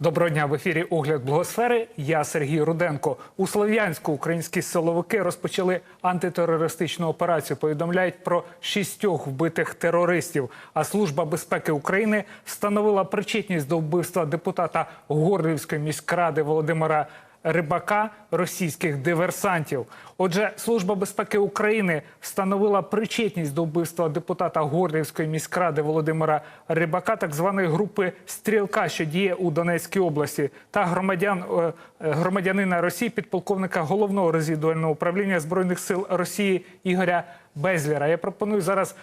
Доброго дня в ефірі Огляд Благосфери. Я Сергій Руденко. У Слов'янську українські силовики розпочали антитерористичну операцію. Повідомляють про шістьох вбитих терористів. А служба безпеки України встановила причетність до вбивства депутата Горлівської міськради Володимира Рибака російських диверсантів. Отже, служба безпеки України встановила причетність до вбивства депутата Горлівської міськради Володимира Рибака, так званої групи Стрілка, що діє у Донецькій області, та громадян е, е, громадянина Росії, підполковника головного розвідувального управління збройних сил Росії Ігоря Безлєра. Я пропоную зараз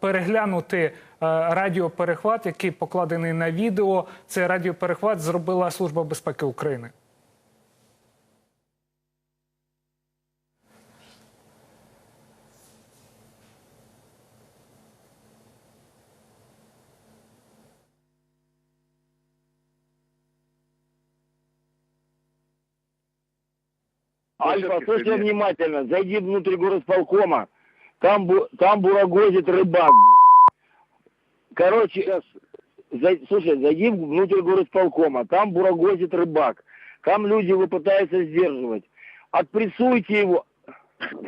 переглянути е, радіоперехват, який покладений на відео. Цей радіоперехват зробила служба безпеки України. Альфа, слушай внимательно, зайди внутрь горосполкома, там, бу- там бурагозит рыбак. Короче, зай- слушай, зайди внутрь горосполкома, там бурагозит рыбак. Там люди его пытаются сдерживать. Отпрессуйте его.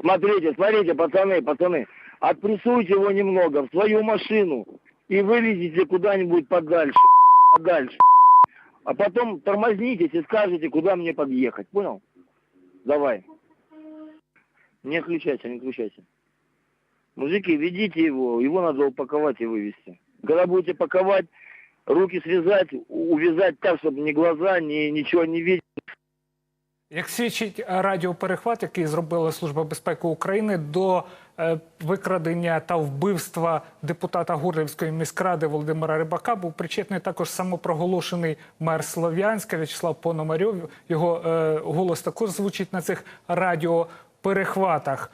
Смотрите, смотрите, пацаны, пацаны. Отпрессуйте его немного в свою машину и вывезите куда-нибудь подальше. Подальше. А потом тормознитесь и скажете, куда мне подъехать. Понял? Давай. Не отключайся, не отключайся. Мужики, ведите его, его надо упаковать и вывести. Когда будете паковать, руки связать, у- увязать так, чтобы ни глаза, ни ничего не видеть. Як свідчить е, радіоперехват, який зробила Служба безпеки України до е, викрадення та вбивства депутата Гурлівської міськради Володимира Рибака, був причетний також самопроголошений мер Слов'янська В'ячеслав Пономарьов. Його е, голос також звучить на цих радіоперехватах.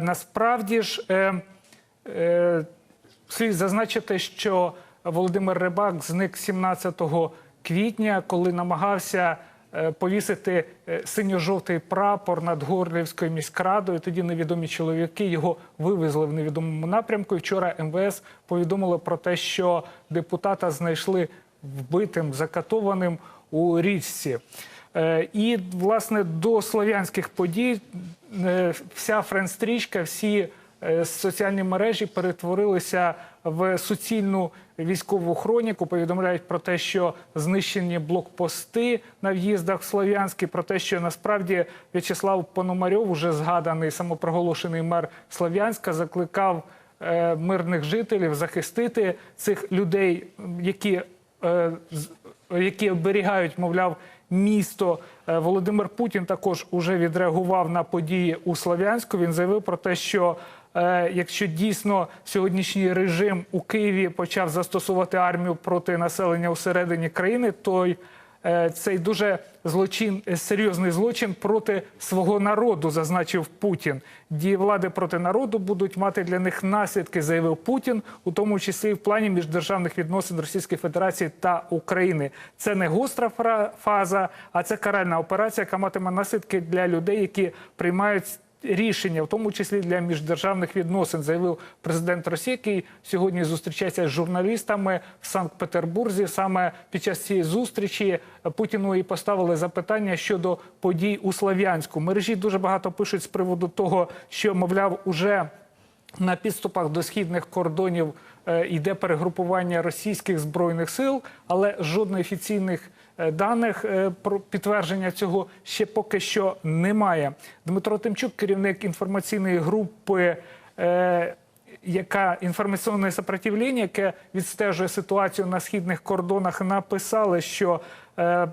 Насправді ж. Е, Слід зазначити, що Володимир Рибак зник 17 квітня, коли намагався повісити е, синьо-жовтий прапор над Горлівською міськрадою. Тоді невідомі чоловіки його вивезли в невідомому напрямку. І вчора МВС повідомили про те, що депутата знайшли вбитим, закатованим у річці. Е, І, власне, до слов'янських подій е, вся френстрічка, всі е, соціальні мережі перетворилися в суцільну військову хроніку. Повідомляють про те, що знищені блокпости на в'їздах в Слов'янський, про те, що насправді В'ячеслав Пономарьов, уже згаданий самопроголошений мер Слов'янська, закликав е, мирних жителів захистити цих людей, які е, які оберігають, мовляв, місто. Е, Володимир Путін також уже відреагував на події у Слов'янську. Він заявив про те, що е, якщо дійсно сьогоднішній режим у Києві почав застосувати армію проти населення усередині країни, то е, цей дуже злочин, е, серйозний злочин проти свого народу, зазначив Путін. Дії влади проти народу будуть мати для них наслідки, заявив Путін, у тому числі в плані міждержавних відносин Російської Федерації та України. Це не гостра фаза, а це каральна операція, яка матиме наслідки для людей, які приймають рішення, в тому числі для міждержавних відносин, заявив президент Росії, який сьогодні зустрічається з журналістами в Санкт-Петербурзі. Саме під час цієї зустрічі Путіну і поставили запитання щодо подій у Слов'янську. Мережі дуже багато пишуть з приводу того, що мовляв, уже на підступах до східних кордонів е, йде перегрупування російських збройних сил, але жодних офіційних даних е, про підтвердження цього ще поки що немає. Дмитро Тимчук, керівник інформаційної групи. е, яка інформаційне сопротивлення, яке відстежує ситуацію на східних кордонах, написали, що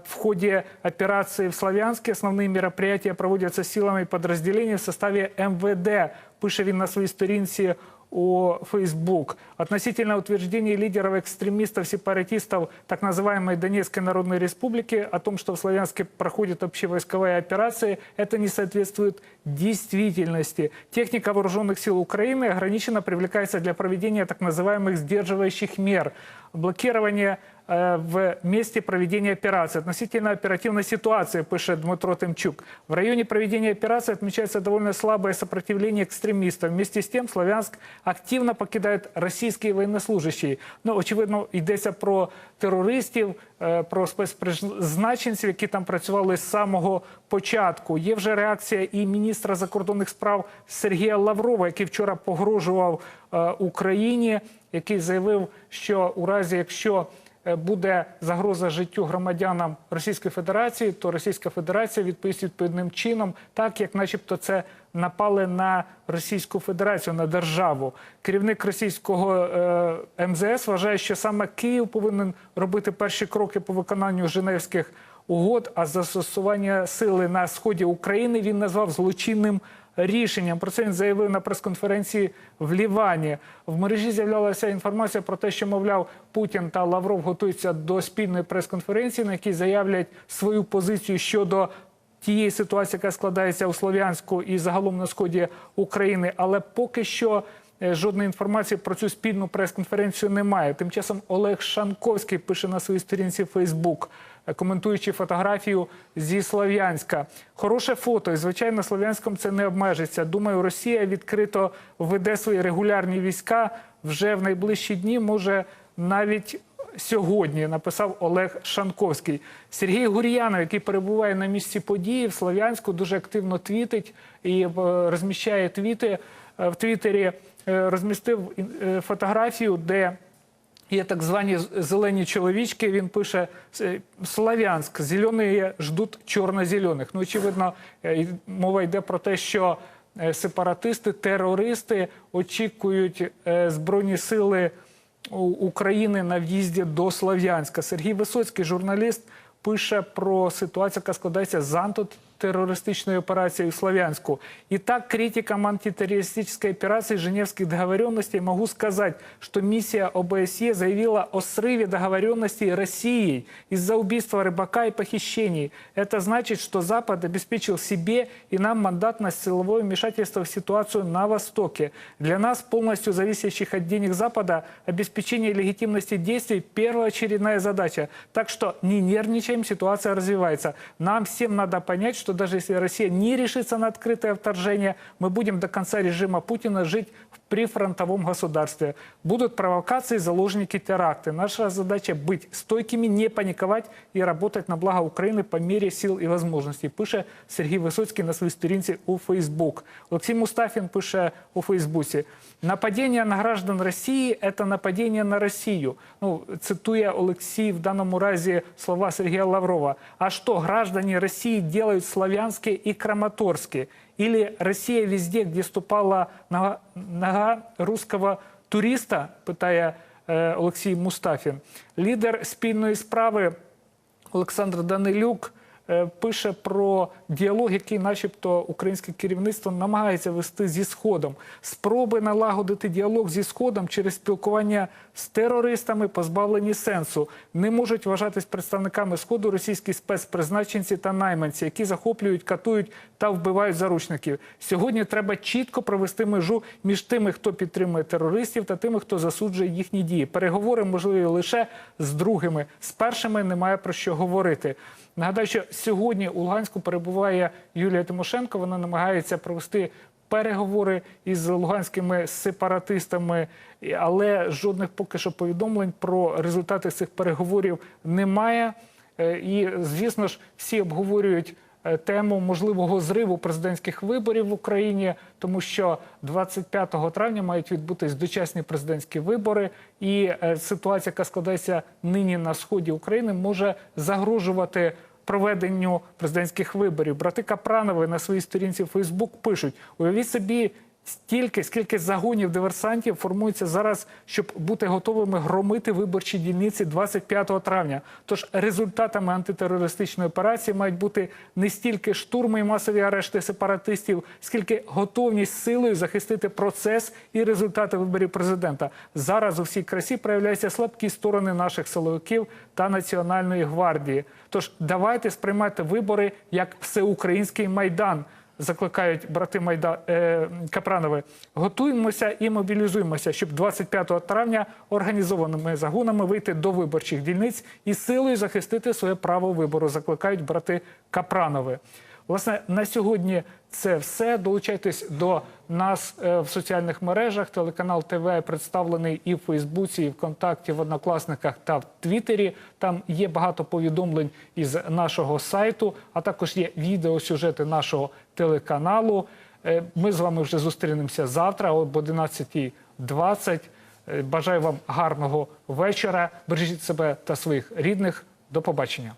в ходе операции в Славянске основные мероприятия проводятся силами подразделений в составе МВД. Пише він на своїй сторінці у Facebook. Относительно утверждений лидеров экстремистов-сепаратистов так называемой Донецкой Народной Республики о том, что в Славянске проходят общевойсковые операции, это не соответствует действительности. Техника вооруженных сил Украины ограниченно привлекается для проведения так называемых сдерживающих мер. Блокирование э, в месте проведения операции. Относительно оперативной ситуации, пишет Дмитро Тимчук. В районе проведения операции отмечается довольно слабое сопротивление экстремистов. Вместе с тем Славянск активно покидают российские военнослужащие. Ну, очевидно, йдеться про терористів, е, про спецпризначенців, які там працювали з самого початку. Є вже реакція і міністра закордонних справ Сергія Лаврова, який вчора погрожував е, Україні, який заявив, що у разі, якщо буде загроза життю громадянам Російської Федерації, то Російська Федерація відповість відповідним чином, так як, начебто, це напали на Російську Федерацію, на державу. Керівник російського е, МЗС вважає, що саме Київ повинен робити перші кроки по виконанню Женевських угод, а застосування сили на сході України він назвав злочинним рішенням. Про це він заявив на прес-конференції в Лівані. В мережі з'являлася інформація про те, що мовляв Путін та Лавров готуються до спільної прес-конференції, на якій заявлять свою позицію щодо тієї ситуації, яка складається у Слов'янську і загалом на сході України. Але поки що е, жодної інформації про цю спільну прес-конференцію немає. Тим часом Олег Шанковський пише на своїй сторінці Фейсбук, коментуючи фотографію зі Слов'янська. Хороше фото, і звичайно, Слов'янськом це не обмежиться. Думаю, Росія відкрито веде свої регулярні війська вже в найближчі дні. Може навіть сьогодні написав Олег Шанковський. Сергій Гур'янов, який перебуває на місці події в Слов'янську, дуже активно твітить і е, розміщає твіти Е, в Твіттері. е, Розмістив фотографію, де Є так звані зелені чоловічки. Він пише е, Славянськ, зелені ждуть чорно-зелених. Ну, очевидно, е, мова йде про те, що е, сепаратисти, терористи очікують збройні сили України на в'їзді до Слов'янська. Сергій Висоцький, журналіст, пише про ситуацію, яка складається з антитеррористичной операцией в Славянску. И так, критикам антитеррористической операции Женевских договоренностей могу сказать, что миссия ОБСЕ заявила о срыве договоренностей Россией из-за убийства рыбака и похищений. Это значит, что Запад обеспечил себе и нам мандат на силовое вмешательство в ситуацию на Востоке. Для нас, полностью зависящих от денег Запада, обеспечение легитимности действий – первоочередная задача. Так что не нервничаем, ситуация развивается. Нам всем надо понять, что даже если Россия не решится на открытое вторжение, мы будем до конца режима Путина жить в прифронтовом государстве. Будут провокации, заложники, теракты. Наша задача быть стойкими, не паниковать и работать на благо Украины по мере сил и возможностей. Пише Сергій Висоцький на своїй сторінці у Фейсбук. Олексій Мустафін пише у Фейсбуці. Нападение на граждан России – это нападение на Россию. Ну, цитує Олексій в даному разі слова Сергія Лаврова. А что, граждане России делают славянские и краматорские? Или Россия везде, где ступала нога, нога русского туриста, питає е, Олексій Мустафін. Лідер спільної справи Олександр Данилюк пише про діалог, який, начебто, українське керівництво намагається вести зі сходом. Спроби налагодити діалог зі сходом через спілкування з терористами позбавлені сенсу. Не можуть вважатись представниками сходу російські спецпризначенці та найманці, які захоплюють, катують та вбивають заручників. Сьогодні треба чітко провести межу між тими, хто підтримує терористів, та тими, хто засуджує їхні дії. Переговори можливі лише з другими. З першими немає про що говорити. Нагадаю, що сьогодні у Луганську перебуває Юлія Тимошенко. Вона намагається провести переговори із луганськими сепаратистами, але жодних поки що повідомлень про результати цих переговорів немає. Е, І, звісно ж, всі обговорюють тему можливого зриву президентських виборів в Україні, тому що 25 травня мають відбутись дочасні президентські вибори, і е, ситуація, яка складається нині на сході України, може загрожувати. Проведенню президентських виборів брати Капранови на своїй сторінці Фейсбук пишуть: уявіть собі стільки, скільки загонів диверсантів формується зараз, щоб бути готовими громити виборчі дільниці 25 травня. Тож результатами антитерористичної операції мають бути не стільки штурми і масові арешти сепаратистів, скільки готовність силою захистити процес і результати виборів президента. Зараз у всій красі проявляються слабкі сторони наших силовиків та національної гвардії. Тож давайте сприймати вибори як всеукраїнський майдан. Закликають брати Майда е, Капранови. Готуємося і мобілізуємося, щоб 25 травня організованими загонами вийти до виборчих дільниць і силою захистити своє право вибору. Закликають брати Капранови. Власне, на сьогодні це все. Долучайтесь до нас е, в соціальних мережах. Телеканал ТВ представлений і в Фейсбуці, і ВКонтакті, в Однокласниках та в Твіттері. Там є багато повідомлень із нашого сайту, а також є відеосюжети нашого телеканалу. Е, Ми з вами вже зустрінемося завтра об 11.20. Е, Бажаю вам гарного вечора. Бережіть себе та своїх рідних. До побачення.